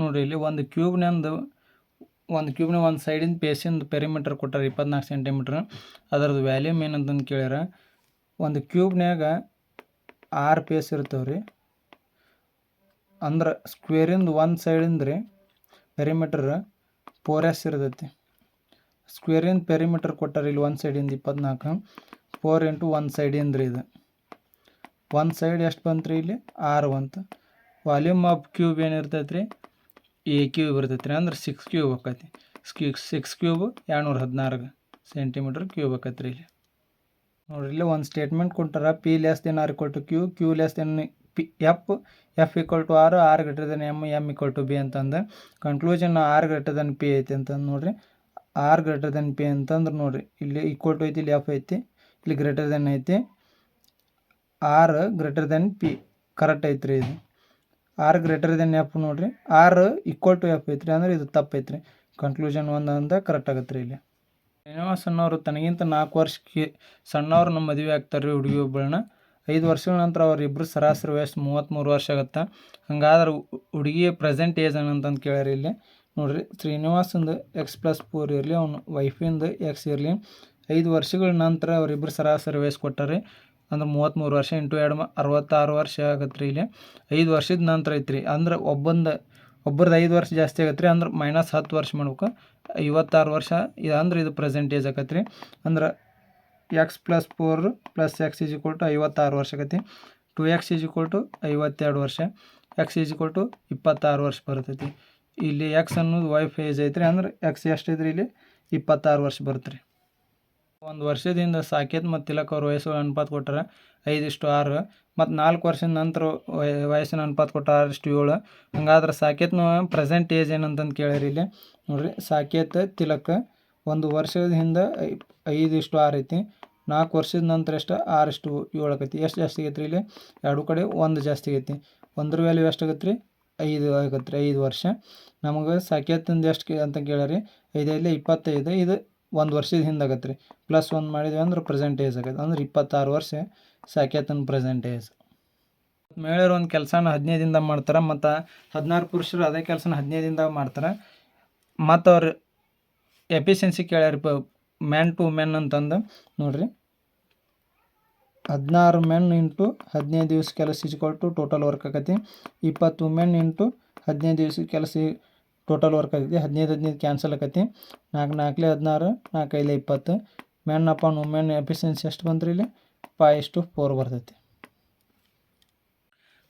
ನೋಡಿರಿ, ಇಲ್ಲಿ ಒಂದು ಕ್ಯೂಬ್ನಂದು ಒಂದು ಕ್ಯೂಬ್ನ ಒಂದು ಸೈಡಿಂದ ಪೇಸಿಂದ ಪೆರಿಮೀಟ್ರ್ ಕೊಟ್ಟಾರೆ ಇಪ್ಪತ್ನಾಲ್ಕು ಸೆಂಟಿಮೀಟ್ರ್ ಅದರದ್ದು ವ್ಯಾಲ್ಯೂಮ್ ಏನಂತಂದು ಕೇಳ್ಯಾರ. ಒಂದು ಕ್ಯೂಬ್ನ್ಯಾಗ ಆರು ಪೇಸ್ ಇರ್ತಾವೆ ರೀ. ಅಂದ್ರೆ ಸ್ಕ್ವೇರಿಂದ ಒಂದು ಸೈಡಿಂದ ರೀ ಪೆರಿಮೀಟ್ರ್ ಫೋರ್ ಎಸ್ ಇರ್ತೈತಿ. ಸ್ಕ್ವೇರಿಂದ ಪೆರಿಮೀಟ್ರ್ ಕೊಟ್ಟಾರೆ ಇಲ್ಲಿ ಒಂದು ಸೈಡಿಂದ ಇಪ್ಪತ್ನಾಲ್ಕು ಫೋರ್ ಇಂಟು ಒಂದು ಸೈಡಿಂದ ರೀ ಇದು. ಒಂದು ಸೈಡ್ ಎಷ್ಟು ಬಂತು ರೀ ಇಲ್ಲಿ? ಆರು ಅಂತ ವಾಲ್ಯೂಮ್ ಆಫ್ ಕ್ಯೂಬ್ ಏನಿರ್ತೈತೆ ರೀ ಎ ಕ್ಯೂ ಬರ್ತೈತೆ ರೀ ಅಂದ್ರೆ ಸಿಕ್ಸ್ ಕ್ಯೂಬ್ ಆಕೈತಿ. ಸ್ಕ್ಯೂ ಸಿಕ್ಸ್ ಕ್ಯೂಬ್ ಎರಡುನೂರ ಹದಿನಾರು ಸೆಂಟಿಮೀಟ್ರ್ ಕ್ಯೂಬ್ ಆಕೈತೆ ರೀ ಇಲ್ಲಿ. ನೋಡ್ರಿ, ಇಲ್ಲಿ ಒಂದು ಸ್ಟೇಟ್ಮೆಂಟ್ ಕೊಟ್ಟಾರ P less than R equal to Q Q less than P F F equal to R R greater than M M equal to B ಅಂತಂದು. Conclusion R greater than P ಐತಿ ಅಂತಂದು ನೋಡ್ರಿ. ಆರ್ ಗ್ರೇಟರ್ ದೆನ್ ಪಿ ಅಂತಂದ್ರೆ ನೋಡ್ರಿ, ಇಲ್ಲಿ equal to ಐತಿ, ಇಲ್ಲಿ F ಐತಿ, ಇಲ್ಲಿ ಗ್ರೇಟರ್ ದೆನ್ ಐತಿ. R greater than P correct ಐತ್ರಿ ಇದು. ಆರ್ ಗ್ರೇಟರ್ ದೆನ್ ಎಫ್ ನೋಡ್ರಿ. ಆರ್ ಈಕ್ವಲ್ ಟು ಎಫ್ ಐತ್ರಿ ಅಂದ್ರೆ ಇದು ತಪ್ಪೈತ್ರಿ ಕನ್ಕ್ಲೂಷನ್ ಒಂದು ಅಂತ ಕರೆಕ್ಟ್ ಆಗತ್ತೆ ಇಲ್ಲಿ. ಶ್ರೀನಿವಾಸ್ ಅನ್ನೋರು ತನಗಿಂತ ನಾಲ್ಕು ವರ್ಷಕ್ಕೆ ಸಣ್ಣವ್ರು ನಮ್ಮ ಮದುವೆ ಆಗ್ತಾರೆ ರೀ ಹುಡುಗಿ ಒಬ್ಬಳನ್ನ. ಐದು ವರ್ಷಗಳ ನಂತರ ಅವರಿಬ್ಬರು ಸರಾಸರಿ ವಯಸ್ಸು ಮೂವತ್ತ್ಮೂರು ವರ್ಷ ಆಗುತ್ತೆ. ಹಂಗಾದ್ರೆ ಹುಡುಗಿಯ ಪ್ರೆಸೆಂಟ್ ಏಜ್ ಏನಂತಂದು ಕೇಳ್ಯಾರ ಇಲ್ಲಿ. ನೋಡ್ರಿ, ಶ್ರೀನಿವಾಸಂದು ಎಕ್ಸ್ ಪ್ಲಸ್ ಫೋರ್ ಇರಲಿ, ಅವ್ನು ವೈಫಿಂದು ಎಕ್ಸ್ ಇರಲಿ. ಐದು ವರ್ಷಗಳ ನಂತರ ಅವರಿಬ್ಬರು ಸರಾಸರಿ ವಯಸ್ಸು ಕೊಟ್ಟಾರೆ. ಅಂದ್ರೆ ಮೂವತ್ತ್ಮೂರು ವರ್ಷ ಇಂಟು ಎರಡು ಅರವತ್ತಾರು ವರ್ಷ ಆಗತ್ತೆ ರೀ ಇಲ್ಲಿ. ಐದು ವರ್ಷದ ನಂತರ ಐತ್ರಿ. ಅಂದ್ರೆ ಒಬ್ಬಂದು ಒಬ್ಬರದ್ದು ಐದು ವರ್ಷ ಜಾಸ್ತಿ ಆಗತ್ತೆ ರೀ ಅಂದ್ರೆ ಮೈನಸ್ ಹತ್ತು ವರ್ಷ ಮಾಡ್ಬೇಕು. ಐವತ್ತಾರು ವರ್ಷ ಇದು ಅಂದ್ರೆ ಇದು ಪ್ರೆಸೆಂಟೇಜ್ ಆಗತ್ತೆ ರೀ ಅಂದ್ರೆ X plus four plus X is equal to ಐವತ್ತಾರು ವರ್ಷ ಆಗತ್ತೆ. Two X is equal to ಐವತ್ತೆರಡು ವರ್ಷ. ಎಕ್ಸ್ ಈಸ್ ಈಕ್ವಲ್ ಟು ಇಪ್ಪತ್ತಾರು ವರ್ಷ ಬರ್ತೈತಿ. ಇಲ್ಲಿ ಎಕ್ಸ್ ಅನ್ನೋದು ವೈಫ್ ಏಜ್ ಐತ್ರಿ. ಅಂದ್ರೆ ಎಕ್ಸ್ ಎಷ್ಟು ಐತ್ರಿ ಇಲ್ಲಿ? ಇಪ್ಪತ್ತಾರು ವರ್ಷ ಬರುತ್ತೆ ರೀ ಒಂದು ವರ್ಷದಿಂದ ಸಾಕೇತ್ ಮತ್ತು ತಿಲಕ್ ಅವ್ರ ವಯಸ್ಸು ಅನುಪಾತ ಕೊಟ್ಟರೆ ಐದಿಷ್ಟು ಆರು ಮತ್ತು ನಾಲ್ಕು ವರ್ಷದ ನಂತರ ವಯ- ವಯಸ್ಸಿನ ಅನುಪಾತ ಕೊಟ್ಟ ಆರಿಷ್ಟು ಏಳು. ಹಂಗಾದ್ರೆ ಸಾಕೇತ್ನ ಪ್ರೆಸೆಂಟ್ ಏಜ್ ಏನಂತಂದು ಕೇಳ್ಯಾರ ಇಲ್ಲಿ. ನೋಡ್ರಿ, ಸಾಕೇತ್ ತಿಲಕ್ ಒಂದು ವರ್ಷದ ಹಿಂದೆ ಐ- ಐದಿಷ್ಟು ಆರು ಐತಿ. ನಾಲ್ಕು ವರ್ಷದ ನಂತರ ಎಷ್ಟು? ಆರಿಷ್ಟು ಏಳು ಆಕೈತಿ ಎಷ್ಟು ಜಾಸ್ತಿ ಆಗೈತೆ ರೀ ಇಲ್ಲಿ? ಎರಡು ಕಡೆ ಒಂದು ಜಾಸ್ತಿ ಆಗೈತಿ. ಒಂದ್ರ ವ್ಯಾಲ್ಯೂ ಎಷ್ಟು ಆಗತ್ತೆ ರೀ ಐದು ಆಗತ್ತೆ ರೀ ಐದು ವರ್ಷ. ನಮಗೆ ಸಾಕೇತಂದು ಎಷ್ಟು ಅಂತ ಕೇಳರಿ. ಐದೈದು ಇಪ್ಪತ್ತೈದು. ಇದು ಒಂದು ವರ್ಷದ ಹಿಂದೆ ಆಗತ್ತೆ ರೀ ಪ್ಲಸ್ ಒಂದು ಮಾಡಿದ್ವಿ ಅಂದ್ರೆ ಪ್ರೆಸೆಂಟ್ ಏಜ್ ಆಗತ್ತೆ ಅಂದ್ರೆ ಇಪ್ಪತ್ತಾರು ವರ್ಷ ಸಾಕೇತನ ಪ್ರೆಸೆಂಟ್ ಏಜ್ ಮಹಿಳೆಯರು ಒಂದು ಕೆಲಸನ ಹದಿನೈದಿಂದ ಮಾಡ್ತಾರೆ, ಮತ್ತು ಹದಿನಾರು ಪುರುಷರು ಅದೇ ಕೆಲಸನ ಹದಿನೈದಿಂದ ಮಾಡ್ತಾರೆ. ಮತ್ತು ಅವ್ರು ಎಫಿಷಿಯನ್ಸಿ ಕೇಳ್ಯಾರ ಮ್ಯಾನ್ ಟು ಮೆನ್ ಅಂತಂದು. ನೋಡ್ರಿ. ಹದಿನಾರು ಮೆನ್ ಇಂಟು ಹದಿನೈದು ದಿವಸ ಕೆಲಸ ಇಸ್ಕೊಟ್ಟು ಟೋಟಲ್ ವರ್ಕ್ ಆಕತಿ ಇಪ್ಪತ್ತು ಮೆನ್ ಇಂಟು ಹದಿನೈದು ದಿವಸ ಕೆಲಸ ಟೋಟಲ್ ವರ್ಕ್ ಆಗೈತಿ, ಹದಿನೈದು ಹದಿನೈದು ಕ್ಯಾನ್ಸಲ್ ಆಗತ್ತೆ ನಾಲ್ಕು ನಾಲ್ಕಲೇ ಹದಿನಾರು ನಾಲ್ಕೈದು ಇಪ್ಪತ್ತು. ಮೆನ್ ಅಪಾನ್ ವುಮೆನ್ ಎಫಿಷಿಯನ್ಸಿ ಎಷ್ಟು ಬಂದ್ರಿ ಇಲ್ಲಿ? ಫೈ ಇಷ್ಟು ಫೋರ್ ಬರ್ತೈತಿ.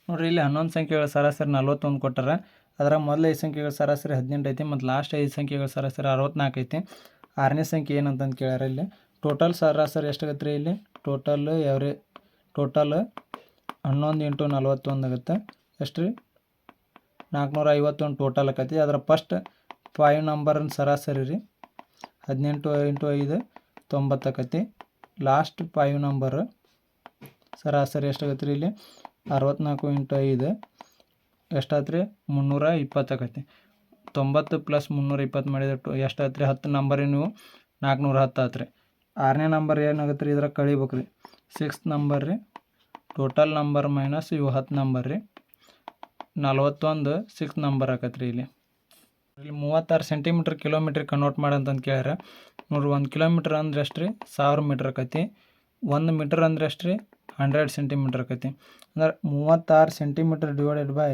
ನೋಡಿರಿ ಇಲ್ಲಿ ಹನ್ನೊಂದು ಸಂಖ್ಯೆಗಳ ಸರಾಸರಿ ನಲ್ವತ್ತೊಂದು ಕೊಟ್ಟಾರ. ಅದರ ಮೊದಲ ಐದು ಸಂಖ್ಯೆಗಳ ಸರಾಸರಿ ಹದಿನೆಂಟು ಐತಿ, ಮತ್ತು ಲಾಸ್ಟ್ ಐದು ಸಂಖ್ಯೆಗಳ ಸರಾಸರಿ ಅರವತ್ನಾಲ್ಕು ಐತಿ. ಆರನೇ ಸಂಖ್ಯೆ ಏನಂತಂದು ಕೇಳ್ಯಾರ ಇಲ್ಲಿ. ಟೋಟಲ್ ಸರಾಸರಿ ಎಷ್ಟಾಗತ್ತೆ ರೀ ಇಲ್ಲಿ? ಟೋಟಲ್ ಎವ್ರಿ ಟೋಟಲ್ ಹನ್ನೊಂದು ಇಂಟು ನಲ್ವತ್ತೊಂದು ಆಗುತ್ತೆ. ಎಷ್ಟು ರೀ ನಾಲ್ಕುನೂರ ಐವತ್ತೊಂದು ಟೋಟಲ್ ಆಕತಿ. ಅದರ ಫಸ್ಟ್ ಫೈವ್ ನಂಬರ್ನ ಸರಾಸರಿ ರೀ. ಹದಿನೆಂಟು ಇಂಟು ಐದು, ತೊಂಬತ್ತು ಆಕತಿ. ಲಾಸ್ಟ್ ಫೈವ್ ನಂಬರ್ ಸರಾಸರಿ ಎಷ್ಟಾಗತ್ತೆ ರೀ ಇಲ್ಲಿ? ಅರವತ್ತ್ನಾಲ್ಕು ಇಂಟು ಐದು ಎಷ್ಟಾಯ್ತು ರೀ ಮುನ್ನೂರ ಇಪ್ಪತ್ತು ಆಕತಿ. ತೊಂಬತ್ತು ಪ್ಲಸ್ ಮುನ್ನೂರ ಇಪ್ಪತ್ತು ಮಾಡಿದ್ರೆ ಟು ಎಷ್ಟಾಯ್ತು ರೀ ಹತ್ತು ನಂಬರಿ ನೀವು. ನಾಲ್ಕುನೂರ ಹತ್ತು ಆಯ್ತು ರೀ ಆರನೇ ನಂಬರ್ ಏನಾಗತ್ತೆ ರೀ ಇದ್ರಾಗ ಕಳಿಬೇಕು ರೀ ಸಿಕ್ಸ್ತ್ ನಂಬರ್ ರೀ. ಟೋಟಲ್ ನಂಬರ್ ಮೈನಸ್ ಇವು ಹತ್ತು ನಂಬರ್ ರೀ. ನಲ್ವತ್ತೊಂದು ಸಿಕ್ಸ್ ನಂಬರ್ ಆಕತ್ತೆ ರೀ ಇಲ್ಲಿ. ಇಲ್ಲಿ ಮೂವತ್ತಾರು ಸೆಂಟಿಮೀಟ್ರ್ ಕಿಲೋಮೀಟ್ರ್ ಕನ್ವರ್ಟ್ ಮಾಡಂತಂದು ಕೇಳ್ಯಾರ. ನೋಡ್ರಿ ಒಂದು ಕಿಲೋಮೀಟ್ರ್ ಅಂದ್ರೆ ಎಷ್ಟು ರೀ ಸಾವಿರ ಮೀಟ್ರ್ ಆಕತಿ. ಒಂದು ಮೀಟರ್ ಅಂದ್ರೆ ಎಷ್ಟು ರೀ ಹಂಡ್ರೆಡ್ ಸೆಂಟಿಮೀಟ್ರ್ ಆಕತಿ. ಅಂದ್ರೆ ಮೂವತ್ತಾರು ಸೆಂಟಿಮೀಟ್ರ್ ಡಿವೈಡೆಡ್ ಬೈ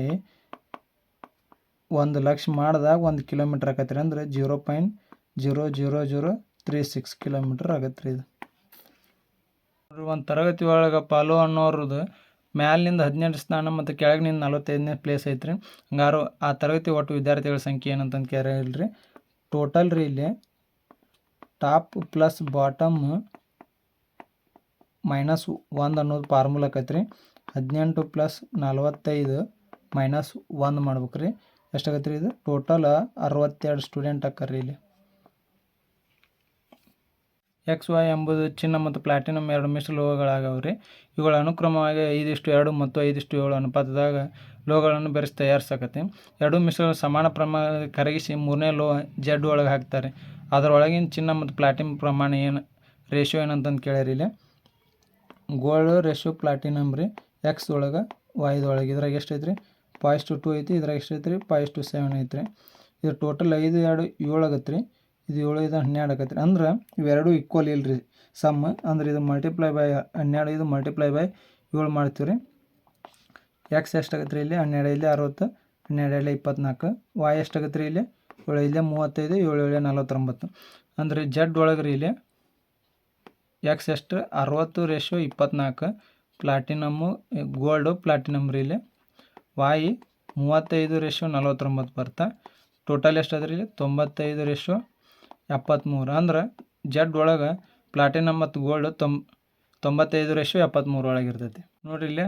ಒಂದು ಲಕ್ಷ ಮಾಡಿದಾಗ ಒಂದು ಕಿಲೋಮೀಟ್ರ್ ಆಕತಿ ರೀ ಅಂದ್ರೆ zero point zero zero zero three six kilometre ಆಗತ್ತೆ ರೀ ಇದು ಒಂದು ತರಗತಿ ಒಳಗೆ ಪಾಲು ಅನ್ನೋರದ್ದು ಮ್ಯಾಲಿನಿಂದ ಹದಿನೆಂಟು ಸ್ಥಾನ ಮತ್ತು ಕೆಳಗಿನಿಂದ ನಲವತ್ತೈದನೇ ಪ್ಲೇಸ್ ಐತ್ರಿ. ಹಂಗಾರು ಆ ತರಗತಿ ಒಟ್ಟು ವಿದ್ಯಾರ್ಥಿಗಳ ಸಂಖ್ಯೆ ಏನಂತಂದು ಕೇಳಿಲ್ಲ ರೀ ಟೋಟಲ್ ರೀ ಇಲ್ಲಿ ಟಾಪ್ ಪ್ಲಸ್ ಬಾಟಮ್ ಮೈನಸ್ ಒಂದು ಅನ್ನೋದು ಫಾರ್ಮುಲಾ ರೀ ಹದಿನೆಂಟು ಪ್ಲಸ್ ನಲವತ್ತೈದು ಮೈನಸ್ ಒಂದು ಮಾಡ್ಬೇಕು ರೀ ಎಷ್ಟಾಗತ್ತೆ ರೀ ಇದು? ಟೋಟಲ್ ಅರವತ್ತೆರಡು ಸ್ಟೂಡೆಂಟ್ ಅಕ್ಕರಿ ಇಲ್ಲಿ. ಎಕ್ಸ್ ವೈ ಎಂಬುದು ಚಿನ್ನ ಮತ್ತು ಪ್ಲಾಟಿನಮ್ ಎರಡು ಮಿಶ್ರ ಲೋಹಗಳಾಗವೆ ರೀ ಇವುಗಳ ಅನುಕ್ರಮವಾಗಿ ಐದಿಷ್ಟು ಎರಡು ಮತ್ತು ಐದಿಷ್ಟು ಏಳು ಅನುಪಾತದಾಗ ಲೋಹಗಳನ್ನು ಬೆರೆಸಿ ತಯಾರಿಸಕತ್ತೆ. ಎರಡು ಮಿಶ್ರ ಸಮಾನ ಪ್ರಮಾಣ ಕರಗಿಸಿ ಮೂರನೇ ಲೋಹ ಜೆಡ್ ಒಳಗೆ ಹಾಕ್ತಾರೆ. ಅದರೊಳಗಿನ ಚಿನ್ನ ಮತ್ತು ಪ್ಲಾಟಿನಮ್ ಪ್ರಮಾಣ ಏನು ರೇಷಿಯೋ ಏನಂತಂದು ಕೇಳ್ಯಾರ ಇಲ್ಲಿ. ಗೋಲ್ಡ್ ರೇಷ್ಯೋ ಪ್ಲಾಟಿನಮ್ ರೀ. ಎಕ್ಸ್ ಒಳಗೆ ವೈದೊಳಗೆ ಇದ್ರಾಗ ಎಷ್ಟು ರೀ ಪಾಯ್ಸ್ ಟು ಟು ಐತಿ ಇದ್ರಾಗ ಎಷ್ಟು ರೀ ಪಾಯ್ಸ್ ಟು ಸೆವೆನ್ ಐತ್ರಿ. ಇದು ಟೋಟಲ್ ಐದು ಎರಡು ಏಳು ರೀ ಇದು ಏಳು ಇದು ಹನ್ನೆರಡು ಆಗತ್ತೆ ರೀ ಅಂದ್ರೆ ಇವೆರಡು ಈಕ್ವಲ್ ರೀ ಸಮ್ ಅಂದ್ರೆ ಇದು ಮಲ್ಟಿಪ್ಲೈ ಬೈ ಹನ್ನೆರಡು, ಇದು ಮಲ್ಟಿಪ್ಲೈ ಬೈ ಏಳು ಮಾಡ್ತೀವಿ ರೀ ಎಕ್ಸ್ ಎಷ್ಟಾಗತ್ತೆ ರೀ ಇಲ್ಲಿ? ಹನ್ನೆರಡು ಇಲ್ಲಿ ಅರವತ್ತು, ಹನ್ನೆರಡು ಇಲ್ಲಿ ಇಪ್ಪತ್ನಾಲ್ಕು ವಾಯ್ ಎಷ್ಟಾಗತ್ತೆ ರೀ ಇಲ್ಲಿ? ಏಳು ಇಲ್ಲೇ ಮೂವತ್ತೈದು, ಏಳು ಏಳು ನಲವತ್ತೊಂಬತ್ತು. ಅಂದರೆ ಜಡ್ ಒಳಗೆ ರೀ ಇಲ್ಲಿ ಎಕ್ಸ್ ಎಷ್ಟು? ಅರವತ್ತು ರೇಷೋ ಇಪ್ಪತ್ನಾಲ್ಕು. ಪ್ಲಾಟಿನಮ್ಮು ಗೋಲ್ಡು ಪ್ಲಾಟಿನಮ್ ರೀ ಇಲ್ಲಿ. ವಾಯಿ ಮೂವತ್ತೈದು ರೇಷೋ ನಲವತ್ತೊಂಬತ್ತು ಬರ್ತಾ. ಟೋಟಲ್ ಎಷ್ಟು ಅದ ರೀ ಇಲ್ಲಿ? ತೊಂಬತ್ತೈದು ರೇಷೋ ಎಪ್ಪತ್ತ್ಮೂರು ಅಂದ್ರೆ ಜಡ್ ಒಳಗೆ ಪ್ಲಾಟಿನಮ್ ಮತ್ತು ಗೋಲ್ಡ್ ತೊಂಬ ತೊಂಬತ್ತೈದು ರೇಷು ಎಪ್ಪತ್ತ್ಮೂರು ಒಳಗೆ ಇರ್ತೈತಿ. ನೋಡಿರಿ ಇಲ್ಲಿ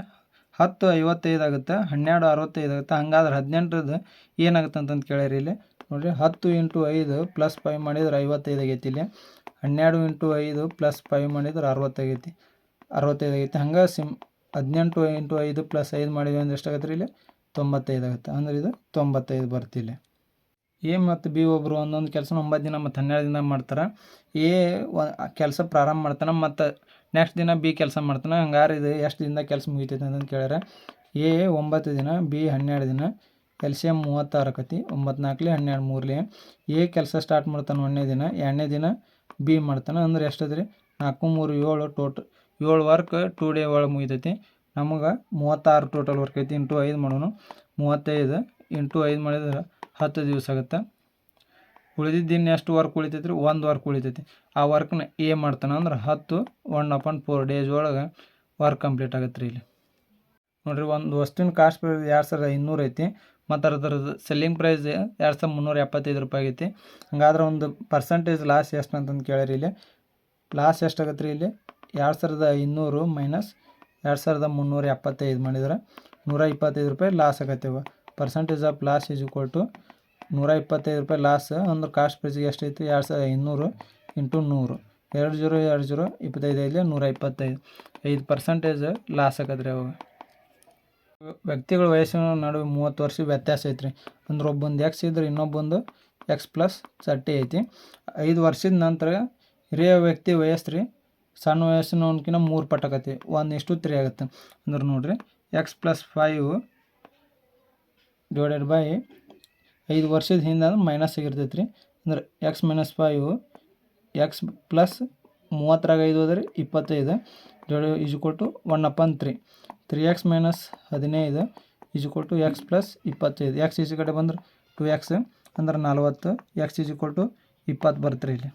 ಹತ್ತು ಐವತ್ತೈದು ಆಗುತ್ತೆ, ಹನ್ನೆರಡು ಅರವತ್ತೈದು ಆಗುತ್ತೆ, ಹಂಗಾದ್ರೆ ಹದಿನೆಂಟರದ್ದು ಏನಾಗುತ್ತೆ ಅಂತಂದು ಕೇಳಿರಿ ಇಲ್ಲಿ. ನೋಡಿರಿ ಹತ್ತು ಇಂಟು ಐದು ಪ್ಲಸ್ ಫೈವ್ ಮಾಡಿದ್ರೆ ಐವತ್ತೈದು ಆಗೈತಿ ಇಲ್ಲಿ. ಹನ್ನೆರಡು ಇಂಟು ಐದು ಪ್ಲಸ್ ಫೈವ್ ಮಾಡಿದ್ರೆ ಅರವತ್ತಾಗೈತಿ ಅರವತ್ತೈದು ಆಗೈತಿ. ಹಂಗೆ ಸಿಮ್, ಹದಿನೆಂಟು ಇಂಟು ಐದು ಪ್ಲಸ್ ಐದು ಮಾಡಿದ್ವಿ ಅಂದ್ರೆ ಎಷ್ಟಾಗತ್ತೆ ರೀ ಇಲ್ಲಿ? ತೊಂಬತ್ತೈದು ಆಗುತ್ತೆ. ಅಂದ್ರೆ ಇದು ತೊಂಬತ್ತೈದು ಬರ್ತಿಲ್ಲ. ಎ ಮತ್ತು ಬಿ ಒಬ್ಬರು ಒಂದೊಂದು ಕೆಲಸ ಒಂಬತ್ತು ದಿನ ಮತ್ತು ಹನ್ನೆರಡು ದಿನ ಮಾಡ್ತಾರೆ. ಎ ಕೆಲಸ ಪ್ರಾರಂಭ ಮಾಡ್ತಾನೆ ಮತ್ತು ನೆಕ್ಸ್ಟ್ ದಿನ ಬಿ ಕೆಲಸ ಮಾಡ್ತಾನೆ. ಹಂಗಾರೆ ಇದು ಎಷ್ಟು ದಿನದಾಗ ಕೆಲಸ ಮುಗಿತೈತೆ ಅಂತಂದು ಕೇಳ್ಯಾರ. ಎ ಒಂಬತ್ತು ದಿನ, ಬಿ ಹನ್ನೆರಡು ದಿನ ಎಲ್ ಸಿ ಎಂ ಮೂವತ್ತಾರು ಆಕತಿ ಒಂಬತ್ತು ನಾಲ್ಕಲಿ ಹನ್ನೆರಡು ಮೂರಲಿ. ಎ ಕೆಲಸ ಸ್ಟಾರ್ಟ್ ಮಾಡ್ತಾನೆ ಒಂದನೇ ದಿನ, ಎರಡನೇ ದಿನ ಬಿ ಮಾಡ್ತಾನೆ. ಅಂದ್ರೆ ಎಷ್ಟದ ರೀ ನಾಲ್ಕು, ಮೂರು, ಏಳು ಟೋಟ್ ಏಳು ವರ್ಕ್, ಟೂ ಡೇ ಒಳಗೆ ಮುಗಿತೈತಿ. ನಮಗೆ ಮೂವತ್ತಾರು ಟೋಟಲ್ ವರ್ಕ್ ಐತಿ. ಇಂಟು ಐದು ಮಾಡೋನು. ಮೂವತ್ತೈದು, ಇಂಟು ಐದು ಮಾಡಿದ್ರೆ ಹತ್ತು ದಿವಸ ಆಗುತ್ತೆ. ಉಳಿದಿದ್ದ ದಿನ ಎಷ್ಟು ವರ್ಕ್ ಉಳಿತೈತ್ರಿ? ಒಂದು ವರ್ಕ್ ಉಳಿತೈತಿ. ಆ ವರ್ಕ್ನ ಏ ಮಾಡ್ತಾನೆ ಅಂದ್ರೆ ಹತ್ತು ಒನ್ ಅಪಾನ್ ಫೋರ್ ಡೇಸ್ ಒಳಗೆ ವರ್ಕ್ ಕಂಪ್ಲೀಟ್ ಆಗುತ್ತೆ ರೀ ಇಲ್ಲಿ. ನೋಡಿರಿ, ಒಂದು ವಸ್ತುವಿನ ಕಾಸ್ಟ್ ಪ್ರೈಸ್ ಎರಡು ಸಾವಿರದ ಇನ್ನೂರು ಐತಿ. ಮತ್ತು ಅದ್ರದ್ದು ಸೆಲ್ಲಿಂಗ್ ಪ್ರೈಸ್ ಎರಡು ಸಾವಿರದ ಮುನ್ನೂರ ಎಪ್ಪತ್ತೈದು ರೂಪಾಯಿ ಆಗೈತಿ. ಹಂಗಾದ್ರೆ ಒಂದು ಪರ್ಸೆಂಟೇಜ್ ಲಾಸ್ ಎಷ್ಟು ಅಂತಂದು ಕೇಳಿರಿ ಇಲ್ಲಿ. ಲಾಸ್ ಎಷ್ಟಾಗತ್ತೆ ರೀ ಇಲ್ಲಿ? ಎರಡು ಸಾವಿರದ ಇನ್ನೂರು ಮೈನಸ್ ಎರಡು ಸಾವಿರದ ಮುನ್ನೂರ ಎಪ್ಪತ್ತೈದು ಮಾಡಿದ್ರೆ ನೂರ ಇಪ್ಪತ್ತೈದು ರೂಪಾಯಿ loss ಆಗತ್ತೇವ percentage of loss is equal to ನೂರ ಇಪ್ಪತ್ತೈದು ರೂಪಾಯಿ ಲಾಸ್ ಅಂದ್ರೆ ಕಾಸ್ಟ್ ಪ್ರೈಸಿಗೆ ಎಷ್ಟೈತಿ ಎರಡು ಸಾವಿರದ ಇನ್ನೂರು ಇಂಟು ನೂರು. ಎರಡು ಜೀರೋ ಎರಡು ಜೀರೋ ಇಪ್ಪತ್ತೈದು ಐದು ನೂರ ಇಪ್ಪತ್ತೈದು ಐದು ಪರ್ಸೆಂಟೇಜ್ ಲಾಸ್ ಆಗತ್ತೆ ರೀ ಅವಾಗ ವ್ಯಕ್ತಿಗಳ ವಯಸ್ಸಿನ ನಡುವೆ ಮೂವತ್ತು ವರ್ಷ ವ್ಯತ್ಯಾಸ ಐತ್ರಿ. ಅಂದ್ರೆ ಒಬ್ಬೊಂದು ಎಕ್ಸ್ ಇದ್ರೆ ಇನ್ನೊಬ್ಬೊಂದು ಎಕ್ಸ್ ಪ್ಲಸ್ ತರ್ಟಿ ಐತಿ. ಐದು ವರ್ಷದ ನಂತರ ಹಿರಿಯ ವ್ಯಕ್ತಿ ವಯಸ್ಸು ರೀ, ಸಣ್ಣ ವಯಸ್ಸಿನವನ್ಕಿಂತ ಮೂರು ಪಟ್ಟಕತಿ ಒಂದು ಇಷ್ಟು ತ್ರೀ ಆಗುತ್ತೆ. ಅಂದ್ರೆ ನೋಡಿರಿ X plus five divided by ಐದು ವರ್ಷದ ಹಿಂದೆ ಅಂದ್ರೆ ಮೈನಸ್ ಆಗಿರ್ತೈತೆ ರೀ ಅಂದ್ರೆ X minus five X plus ಮೂವತ್ತರಾಗ ಐದು ಹೋದ್ರೆ ಇಪ್ಪತ್ತೈದು. Divide is to one upon three three X minus ಹದಿನೈದು ಈಜು ಟು ಎಕ್ಸ್ ಪ್ಲಸ್ ಇಪ್ಪತ್ತೈದು. ಎಕ್ಸ್ ಈಜು ಕಡೆ ಬಂದ್ರೆ ಟು ಎಕ್ಸ್ ಅಂದ್ರೆ ನಲ್ವತ್ತು. ಎಕ್ಸ್ ಈಸ್ ಈಕ್ವಲ್ ಟು ಇಪ್ಪತ್ತು ಬರ್ತೀರಿ ಇಲ್ಲಿ.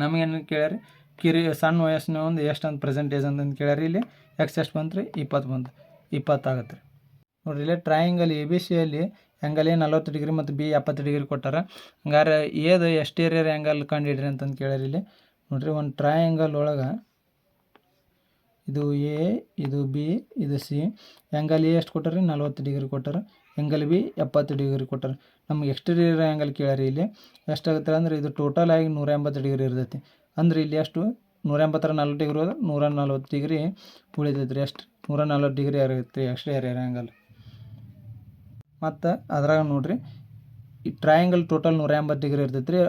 ನಮಗೇನು ಕೇಳ್ಯಾರಿ? ಕಿರಿ ಸಣ್ಣ ವಯಸ್ಸಿನ ಒಂದು ಎಷ್ಟು ಅಂತ ಪ್ರೆಸೆಂಟೇಜ್ ಅಂತಂದು ಕೇಳ್ಯಾರಿ ಇಲ್ಲಿ. ಎಕ್ಸ್ ಎಷ್ಟು ಬಂತು ರೀ ಇಪ್ಪತ್ತು ಬಂತು. ಇಪ್ಪತ್ತಾಗತ್ತೆ ರೀ ನೋಡಿರಿ, ಇಲ್ಲೇ ಟ್ರಯಾಂಗಲ್ ಎ ಬಿ ಸಿಯಲ್ಲಿ ಆ್ಯಂಗಲ್ ಎ ನಲ್ವತ್ತು ಡಿಗ್ರಿ ಮತ್ತು ಬಿ ಎಪ್ಪತ್ತು ಡಿಗ್ರಿ ಕೊಟ್ಟಾರ. ಹಂಗಾರೆ ಏದು ಎಸ್ಟೀರಿಯರ್ ಆ್ಯಂಗಲ್ ಕಂಡುಹಿಡ್ರಿ ಅಂತಂದು ಕೇಳ್ಯಾರ ಇಲ್ಲಿ. ನೋಡಿರಿ, ಒಂದು ಟ್ರಯಾಂಗಲ್ ಒಳಗೆ ಇದು ಎ ಇದು ಬಿ ಇದು ಸಿ ಆ್ಯಂಗಲ್ ಎ ಎಷ್ಟು ಕೊಟ್ಟಾರ? ನಲ್ವತ್ತು ಡಿಗ್ರಿ ಕೊಟ್ಟಾರ. ಆ್ಯಂಗಲ್ ಬಿ ಎಪ್ಪತ್ತು ಡಿಗ್ರಿ ಕೊಟ್ಟಾರ. ನಮ್ಗೆ ಎಕ್ಸ್ಟೀರಿಯರ್ ಆ್ಯಂಗಲ್ ಕೇಳ್ಯಾರ ಇಲ್ಲಿ? ಎಷ್ಟಾಗುತ್ತೆ ಅಂದ್ರೆ ಇದು ಟೋಟಲ್ ಆಗಿ ನೂರ ಎಂಬತ್ತು ಡಿಗ್ರಿ ಇರ್ತೈತಿ. ಅಂದ್ರೆ ಇಲ್ಲಿ ಎಷ್ಟು? ನೂರ ಎಂಬತ್ತರ ನಲ್ವತ್ತು ಡಿಗ್ರಿ ಹೋದ್ರೆ ನೂರ ನಲ್ವತ್ತು ಡಿಗ್ರಿ ಉಳಿತೈತೆ ರೀ ಎಷ್ಟು ನೂರ ನಲ್ವತ್ತು ಡಿಗ್ರಿ ಇರುತ್ತೆ ಎಕ್ಸ್ಟೀರಿಯರ್ ಆ್ಯಂಗಲ್ ಮತ್ತು ಅದ್ರಾಗ ನೋಡಿರಿ, ಈ ಟ್ರಯಾಂಗಲ್ ಟೋಟಲ್ ನೂರ ಎಂಬತ್ತು ಡಿಗ್ರಿ ಇರ್ತೈತೆ ರೀ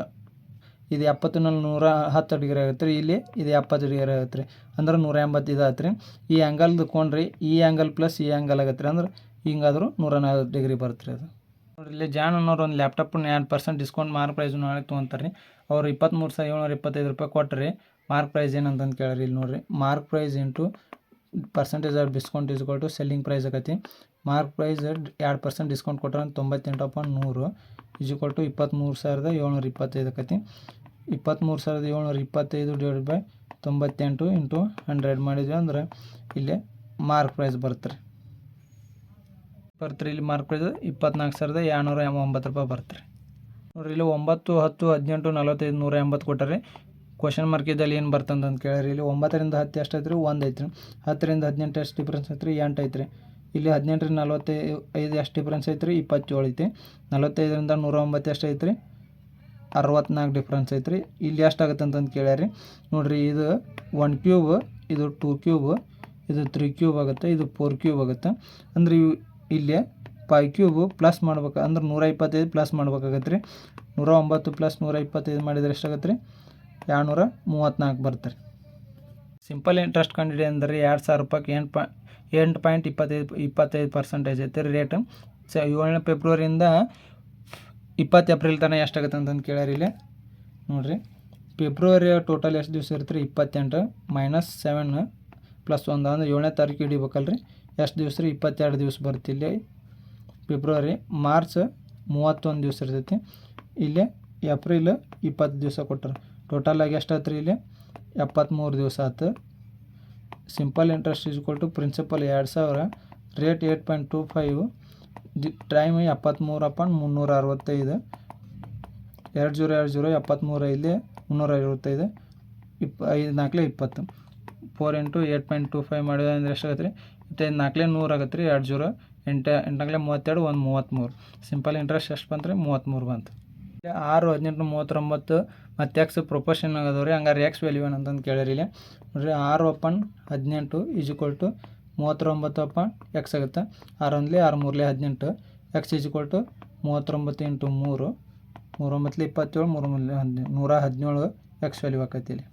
ಇದು ಎಪ್ಪತ್ತಿನಲ್ಲಿ ನೂರ ಹತ್ತು ಡಿಗ್ರಿ ಆಗುತ್ತೆ ರೀ ಇಲ್ಲಿ ಇದು ಎಪ್ಪತ್ತು ಡಿಗ್ರಿ ಆಗುತ್ತೆ ರೀ ಅಂದ್ರೆ ನೂರ ಎಂಬತ್ತು ಇದು ಆಯ್ತು ರೀ ಈ ಆ್ಯಂಗಲ್ ಕೊಂಡ್ರಿ, ಈ ಆ್ಯಂಗಲ್ ಪ್ಲಸ್ ಈ ಆ್ಯಂಗಲ್ ಆಗತ್ತೆ ರೀ ಅಂದ್ರೆ ಹಿಂಗಾದರೂ ನೂರ ನಲ್ವತ್ತು ಡಿಗ್ರಿ ಬರುತ್ತೆ ರೀ ಅದು. ನೋಡಿರಿ, ಇಲ್ಲಿ ಜಾನ್ ಅನ್ನೋರು ಒಂದು ಲ್ಯಾಪ್ಟಾಪ್ ಎರಡು ಪರ್ಸೆಂಟ್ ಡಿಸ್ಕೌಂಟ್ ಮಾರ್ಕ್ ಪ್ರೈಸ್ ನಾಳೆ ತೊಗೊಂತಾರೆ ರೀ ಅವ್ರು ಇಪ್ಪತ್ತ್ಮೂರು ಸಾವಿರ ಏಳ್ನೂರ ಇಪ್ಪತ್ತೈದು ರೂಪಾಯಿ ಕೊಟ್ಟರಿ ಮಾರ್ಕ್ ಪ್ರೈಸ್ ಏನಂತಂದು ಕೇಳಿರಿ ಇಲ್ಲಿ ನೋಡಿರಿ. Mark price into percentage of discount ಇಸ್ಕೊಟ್ಟು selling price ಆಗತಿ ಮಾರ್ಕ್ ಪ್ರೈಸ್ ಎರಡು ಪರ್ಸೆಂಟ್ ಡಿಸ್ಕೌಂಟ್ ಕೊಟ್ಟರೆ ತೊಂಬತ್ತೆಂಟು ಪಾಯಿಂಟ್ ನೂರು. ಇಜು ಕೊಟ್ಟು ಇಪ್ಪತ್ತ್ಮೂರು ಸಾವಿರದ ಏಳ್ನೂರ ಇಪ್ಪತ್ತೈದು ಆಕತಿ. ಇಪ್ಪತ್ತ್ಮೂರು ಸಾವಿರದ ಏಳ್ನೂರ ಇಪ್ಪತ್ತೈದು ಡಿವೈಡ್ ಬೈ ತೊಂಬತ್ತೆಂಟು ಇಂಟು ಹಂಡ್ರೆಡ್ ಮಾಡಿದ್ವಿ ಅಂದ್ರೆ ಇಲ್ಲಿ ಮಾರ್ಕ್ ಪ್ರೈಸ್ ಬರುತ್ತೆ ರೀ. ಬರ್ತೀರಿ ಇಲ್ಲಿ ಮಾರ್ಕ್ ಪ್ರೈಸ್. ಇಪ್ಪತ್ನಾಲ್ಕು ಸಾವಿರದ ಏಳ್ನೂರ ಒಂಬತ್ತು ರೂಪಾಯಿ ಬರ್ತೀರಿ ನೋಡಿರಿ, ಇಲ್ಲಿ ಒಂಬತ್ತು, ಹತ್ತು, ಹದಿನೆಂಟು, ನಲವತ್ತೈದು, ನೂರ ಎಂಬತ್ತು ಕೊಟ್ಟಾರೆ. ಕ್ವಶನ್ ಮಾರ್ಕ್ ಇದ್ದಲ್ಲಿ ಏನು ಬರ್ತಂತ ಅಂತ ಕೇಳಿರಿ. ಇಲ್ಲಿ ಒಂಬತ್ತರಿಂದ ಹತ್ತು ಎಷ್ಟು ಐತ್ರಿ? ಒಂದು ಐತ್ರಿ. ಹತ್ತರಿಂದ ಹದಿನೆಂಟು ಎಷ್ಟು ಡಿಫ್ರೆನ್ಸ್ ಐತ್ರಿ? ಎಂಟು ಐತ್ರಿ. ಇಲ್ಲಿ ಹದಿನೆಂಟರಿಂದ ನಲವತ್ತೈದು ಐದು ಎಷ್ಟು ಡಿಫ್ರೆನ್ಸ್ ಐತ್ರಿ, ಇಪ್ಪತ್ತೇಳು ಐತಿ. ನಲವತ್ತೈದರಿಂದ ನೂರ ಒಂಬತ್ತು ಎಷ್ಟು ಐತ್ರಿ, ಅರವತ್ನಾಲ್ಕು ಡಿಫ್ರೆನ್ಸ್ ಐತ್ರಿ. ಇಲ್ಲಿ ಎಷ್ಟು ಆಗುತ್ತೆ ಅಂತಂದು ಕೇಳ್ಯಾರಿ. ನೋಡಿರಿ, ಇದು ಒನ್ ಕ್ಯೂಬ್ ಇದು ಟೂ ಕ್ಯೂಬ್ ಇದು ತ್ರೀ ಕ್ಯೂಬ್ ಆಗುತ್ತೆ, ಇದು ಫೋರ್ ಕ್ಯೂಬ್ ಆಗುತ್ತೆ. ಅಂದ್ರೆ ಇವು ಇಲ್ಲಿ ಫೈ ಕ್ಯೂಬು ಪ್ಲಸ್ ಮಾಡ್ಬೇಕು, ಅಂದ್ರೆ ನೂರ ಇಪ್ಪತ್ತೈದು ಪ್ಲಸ್ ಮಾಡ್ಬೇಕಾಗತ್ತೆ ರೀ ನೂರ ಒಂಬತ್ತು ಪ್ಲಸ್ ನೂರ ಇಪ್ಪತ್ತೈದು ಮಾಡಿದರೆ ಎಷ್ಟಾಗತ್ತೆ ರೀ ಎರಡುನೂರ ಮೂವತ್ತ್ನಾಲ್ಕು ಬರ್ತಾರೆ. ಸಿಂಪಲ್ ಇಂಟ್ರೆಸ್ಟ್ ಕಂಡಿಡಿ ಅಂದರೆ ಎರಡು ಸಾವಿರ ರೂಪಾಯಿಗೆ ಏನು ಪಾ ಎಂಟು ಪಾಯಿಂಟ್ ಇಪ್ಪತ್ತೈದು ಇಪ್ಪತ್ತೈದು ಪರ್ಸೆಂಟೇಜ್ ಐತೆ ರೀ ರೇಟ್ ಸ, ಏಳನೇ ಫೆಬ್ರವರಿಯಿಂದ ಇಪ್ಪತ್ತು ಏಪ್ರಿಲ್ ತನಕ ಎಷ್ಟಾಗುತ್ತೆ ಅಂತಂದು ಕೇಳ್ಯಾರ ಇಲ್ಲಿ. ನೋಡಿರಿ. ಫೆಬ್ರವರಿ ಟೋಟಲ್ ಎಷ್ಟು ದಿವಸ ಇರುತ್ತೆ ರೀ? ಇಪ್ಪತ್ತೆಂಟು ಮೈನಸ್ ಸೆವೆನ್ ಪ್ಲಸ್ ಒಂದು ಅಂದ್ರೆ ಏಳನೇ ತಾರೀಕು ಹಿಡಿಬೇಕಲ್ರಿ. ಎಷ್ಟು ದಿವಸ ರೀ? ಇಪ್ಪತ್ತೆರಡು ದಿವಸ ಬರುತ್ತೆ ಇಲ್ಲಿ. ಫೆಬ್ರವರಿ ಮಾರ್ಚ್ ಮೂವತ್ತೊಂದು ದಿವಸ ಇರ್ತೈತಿ. ಇಲ್ಲಿ ಏಪ್ರಿಲ್ ಇಪ್ಪತ್ತು ದಿವಸ ಕೊಟ್ಟರು ಟೋಟಲಾಗಿ ಎಷ್ಟು ಎಷ್ಟಾಯ್ತು ರೀ ಇಲ್ಲಿ? ಎಪ್ಪತ್ತ್ಮೂರು ದಿವಸ ಆಯ್ತು simple interest is equal to principal ಎರಡು ಸಾವಿರ, rate eight point two five, the time ಎಪ್ಪತ್ತ್ಮೂರು ಅಪಾಯಿಂಟ್ ಮುನ್ನೂರ ಅರವತ್ತೈದು, ಎರಡು ಜೀರೋ ಎರಡು ಜೀರೋ ಎಪ್ಪತ್ತ್ಮೂರು ಐದು ಮುನ್ನೂರ ಐವತ್ತೈದು, ಇಪ್ಪ ಐದು ನಾಲ್ಕಲೆ ಇಪ್ಪತ್ತು. Four into eight point two five ಮಾಡಿದ್ರೆ ಅಂದರೆ ಎಷ್ಟು ಆಗತ್ತೆ ರೀ ಇಪ್ಪತ್ತೈದು ನಾಲ್ಕಲೆ ನೂರು ಆಗತ್ತೆ ರೀ ಎರಡು ಜೀರೋ ಎಂಟು ಎಂಟು ನಾಲ್ಕಲೇ ಮೂವತ್ತೆರಡು ಒಂದು ಮೂವತ್ತ್ಮೂರು. ಸಿಂಪಲ್ ಇಂಟ್ರೆಸ್ಟ್ ಎಷ್ಟು ಬಂತು ರೀ ಮೂವತ್ತ್ಮೂರು ಬಂತು. ಇಲ್ಲಿ ಆರು ಹದಿನೆಂಟು ಮೂವತ್ತೊಂಬತ್ತು ಮತ್ತು ಎಕ್ಸ್ ಪ್ರೊಪೋರ್ಷನ್ ಆಗದವ ರೀ ಹಂಗಾರೆ ಎಕ್ಸ್ ವ್ಯಾಲ್ಯೂ ಏನಂತಂದು ಕೇಳಿರಿ ಇಲ್ಲಿ. ನೋಡಿರಿ, ಆರು ಓಪನ್ ಹದಿನೆಂಟು ಈಜ್ವಲ್ ಟು ಮೂವತ್ತೊಂಬತ್ತು ಓಪನ್ ಎಕ್ಸ್ ಆಗುತ್ತೆ. ಆರು ಒಂದ್ಲಿ ಆರು ಮೂರಲಿ ಹದಿನೆಂಟು. ಎಕ್ಸ್ ಈಜ್ವಲ್ ಟು ಮೂವತ್ತೊಂಬತ್ತು ಇಂಟು ಮೂರು. ಮೂರೊಂಬತ್ತಲಿ ಇಪ್ಪತ್ತೇಳು ಮೂರು ಹದಿನೇಳು ನೂರ ಹದಿನೇಳು ಎಕ್ಸ್ ವ್ಯಾಲ್ಯೂ ಆಕೈತಿ ಇಲ್ಲಿ.